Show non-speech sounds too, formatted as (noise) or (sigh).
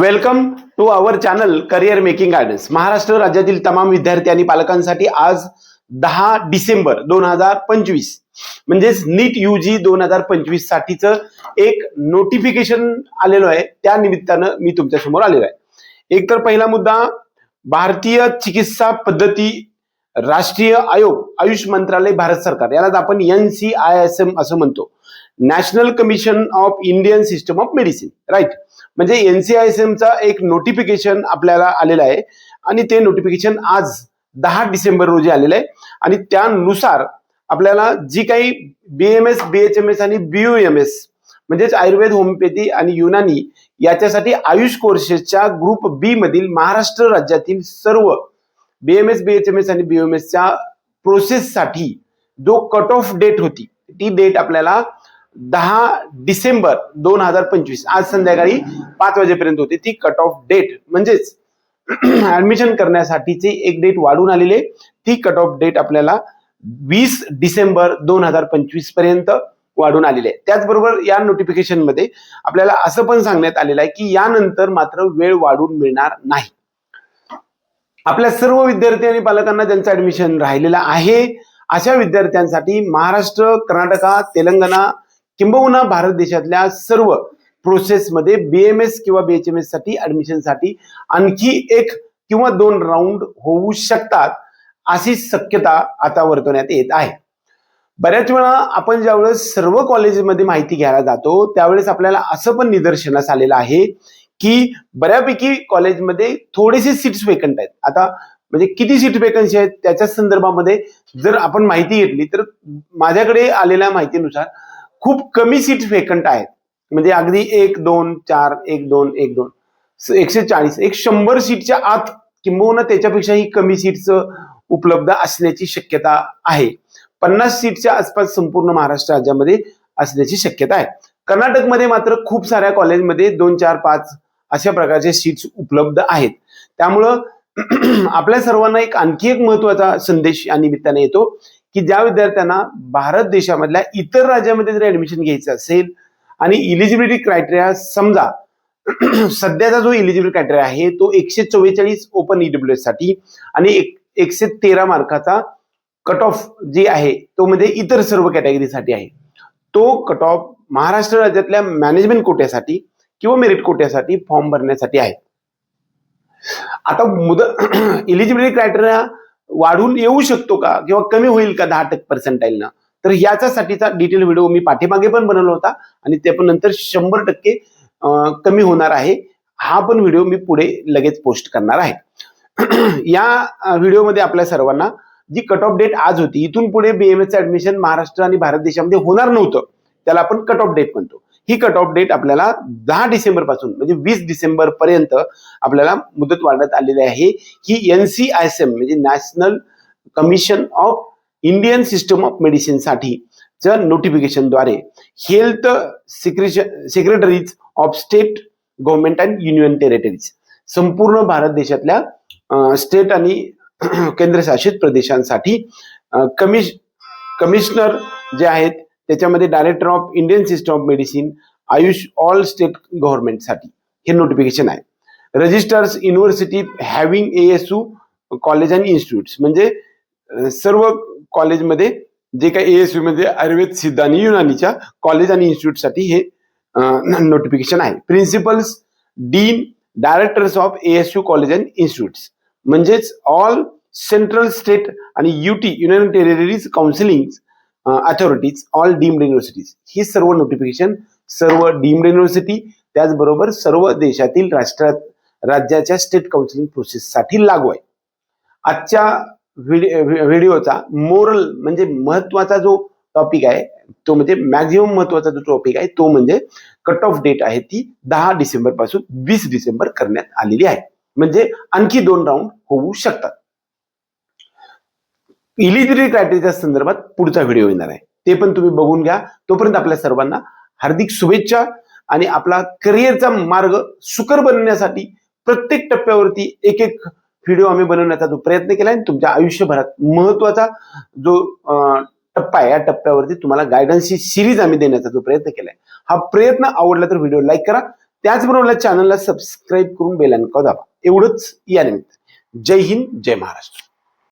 Welcome to our channel career making guidance. Maharashtra राज्यातील तमाम विद्यार्थी आणि पालकांसाठी आज दहा डिसेंबर दोन हजार पंचवीस म्हणजेच नीट यू जी दोन हजार पंचवीस साठीचं एक नोटिफिकेशन आलेलं आहे. त्या निमित्तानं मी तुमच्यासमोर आलेलो आहे. एक तर पहिला मुद्दा भारतीय चिकित्सा पद्धती राष्ट्रीय आयोग आयुष मंत्रालय भारत सरकार. यालाच आपण N C I S M असं म्हणतो. National commission of Indian system of medicine right? म्हणजे एनसीआयसीएमचा एक नोटिफिकेशन आपल्याला आलेलं आहे आणि ते नोटिफिकेशन आज दहा डिसेंबर रोजी आलेलं आहे आणि त्यानुसार आपल्याला जी काही बीएमएस बीएचएमएस आणि बीयूएमएस म्हणजेच आयुर्वेद होमिओपॅथी आणि युनानी याच्यासाठी आयुष कोर्सेसच्या ग्रुप बी मधील महाराष्ट्र राज्यातील सर्व बीएमएस बीएचएमएस आणि बीओएमएसच्या प्रोसेससाठी जो कट ऑफ डेट होती ती डेट आपल्याला दहा डिसेंबर दोन हजार पंचवीस आज संध्याकाळी पाच वाजेपर्यंत होती. ती कट ऑफ डेट म्हणजेच (clears throat) ऍडमिशन करण्यासाठीची एक डेट वाढून आलेली. आहे ती कट ऑफ डेट आपल्याला वीस डिसेंबर दोन हजार पंचवीसपर्यंत वाढून आलेली. आहे त्याचबरोबर या नोटिफिकेशनमध्ये आपल्याला असं पण सांगण्यात आलेलं आहे की यानंतर मात्र वेळ वाढून मिळणार नाही. आपल्या सर्व विद्यार्थी आणि पालकांना ज्यांचं ऍडमिशन राहिलेलं आहे अशा विद्यार्थ्यांसाठी महाराष्ट्र कर्नाटका तेलंगणा किंबहुना भारत देशातल्या सर्व प्रोसेसमध्ये बी एम एस किंवा बी एच एम एससाठी ऍडमिशनसाठी आणखी एक किंवा दोन राऊंड होऊ शकतात अशी शक्यता आता वर्तवण्यात येत आहे. बऱ्याच वेळा आपण ज्यावेळेस सर्व कॉलेजमध्ये माहिती घ्यायला जातो त्यावेळेस आपल्याला असं पण निदर्शनास आलेलं आहे की बऱ्यापैकी कॉलेजमध्ये थोडेसे सीट्स वेकंट आहेत. आता म्हणजे किती सीट वेकन्सी आहेत त्याच्या संदर्भामध्ये जर आपण माहिती घेतली तर माझ्याकडे आलेल्या माहितीनुसार खूप कमी सीट वेकंट आहेत. म्हणजे अगदी एक दोन चार एक दोन एक दोन. एकशे चाळीस एक शंभर सीटच्या आत किंबहुना त्याच्यापेक्षाही कमी सीट्स उपलब्ध असण्याची शक्यता आहे. पन्नास सीटच्या आसपास संपूर्ण महाराष्ट्र राज्यामध्ये असण्याची शक्यता आहे. कर्नाटकमध्ये मात्र खूप साऱ्या कॉलेजमध्ये दोन चार पाच अशा प्रकारचे सीट्स उपलब्ध आहेत. त्यामुळं (clears throat) आपल्या सर्वांना एक आणखी एक महत्त्वाचा संदेश या निमित्ताने येतो. की ज्या विद्यार्थ्यांना भारत देशामधल्या इतर राज्यामध्ये जर ऍडमिशन घ्यायचं असेल आणि इलिजिबिलिटी क्रायटेरिया समजा (clears throat) सध्याचा जो इलिजिबिलिटी क्रायटेरिया आहे तो एकशे चव्वेचाळीस ओपन ईडब्ल्यू साठी आणि एक एकशे तेरा मार्काचा कट ऑफ जे आहे तो म्हणजे इतर सर्व कॅटेगरीसाठी आहे. तो कट ऑफ महाराष्ट्र राज्यातल्या मॅनेजमेंट कोट्यासाठी किंवा मेरिट कोट्यासाठी फॉर्म भरण्यासाठी आहे. आता मुद इलिजिबिलिटी क्रायटेरिया वाढून येऊ शकतो का? किंवा कमी होईल का दहा टक्के पर्सेंटाईलनं तर याच्यासाठीचा डिटेल व्हिडिओ मी पाठीमागे पण बनवला होता आणि ते पण नंतर शंभर टक्के कमी होणार आहे. हा पण व्हिडिओ मी पुढे लगेच पोस्ट करणार आहे. (clears throat) या व्हिडिओमध्ये आपल्या सर्वांना जी कट ऑफ डेट आज होती इथून पुढे बीएमएसचं ऍडमिशन महाराष्ट्र आणि भारत देशामध्ये होणार नव्हतं. त्याला आपण कट ऑफ डेट म्हणतो. ही कट ऑफ डेट आपल्याला दहा डिसेंबरपासून म्हणजे वीस डिसेंबर पर्यंत आपल्याला मुदत वाढण्यात आलेली आहे. ही एनसीआयएसएम म्हणजे national commission of Indian system of मेडिसिनसाठी नोटिफिकेशनद्वारे health secretaries of state government and union territories संपूर्ण भारत देशातल्या स्टेट आणि (clears throat) केंद्रशासित प्रदेशांसाठी कमिश कमिशनर जे आहेत त्याच्यामध्ये director of Indian system of medicine Ayush all state गव्हर्नमेंटसाठी हे नोटिफिकेशन आहे. Registrars university having A S U college and institutes म्हणजे सर्व कॉलेजमध्ये जे काही ए एस यू मध्ये आयुर्वेद सिद्ध आणि युनानीच्या कॉलेज आणि इन्स्टिट्यूटसाठी हे नोटिफिकेशन आहे. Principals dean directors of A S U college and institutes म्हणजेच ऑल सेंट्रल स्टेट आणि UT union territories counselling authorities all deemed universities ही सर्व नोटिफिकेशन सर्व डीम्ड युनिव्हर्सिटी त्याचबरोबर सर्व देशातील राष्ट्रात राज्याच्या स्टेट काउन्सिलिंग प्रोसेससाठी लागू आहे. आजच्या व्हिडिओचा मोरल म्हणजे महत्त्वाचा जो टॉपिक आहे तो म्हणजे मॅक्झिमम महत्त्वाचा जो टॉपिक आहे तो म्हणजे कट ऑफ डेट आहे ती दहा डिसेंबरपासून वीस डिसेंबर करण्यात आलेली आहे. म्हणजे आणखी दोन राऊंड होऊ शकतात. इलिजिबिलिटी क्रायटेरियाच्या संदर्भात पुढचा व्हिडिओ येणार आहे. ते पण तुम्ही बघून घ्या. तोपर्यंत आपल्या सर्वांना हार्दिक शुभेच्छा आणि आपला करिअरचा मार्ग सुकर बनवण्यासाठी प्रत्येक टप्प्यावरती एक एक व्हिडिओ आम्ही बनवण्याचा जो प्रयत्न केला आणि तुमच्या आयुष्यभरात महत्त्वाचा जो टप्पा आहे या टप्प्यावरती तुम्हाला गायडन्सची सिरीज आम्ही देण्याचा जो प्रयत्न केलाय हा प्रयत्न आवडला तर व्हिडिओ लाईक करा. त्याचबरोबर चॅनलला सबस्क्राईब करून बेलांका दाबा. एवढंच या निमित्त. जय हिंद जय महाराष्ट्र.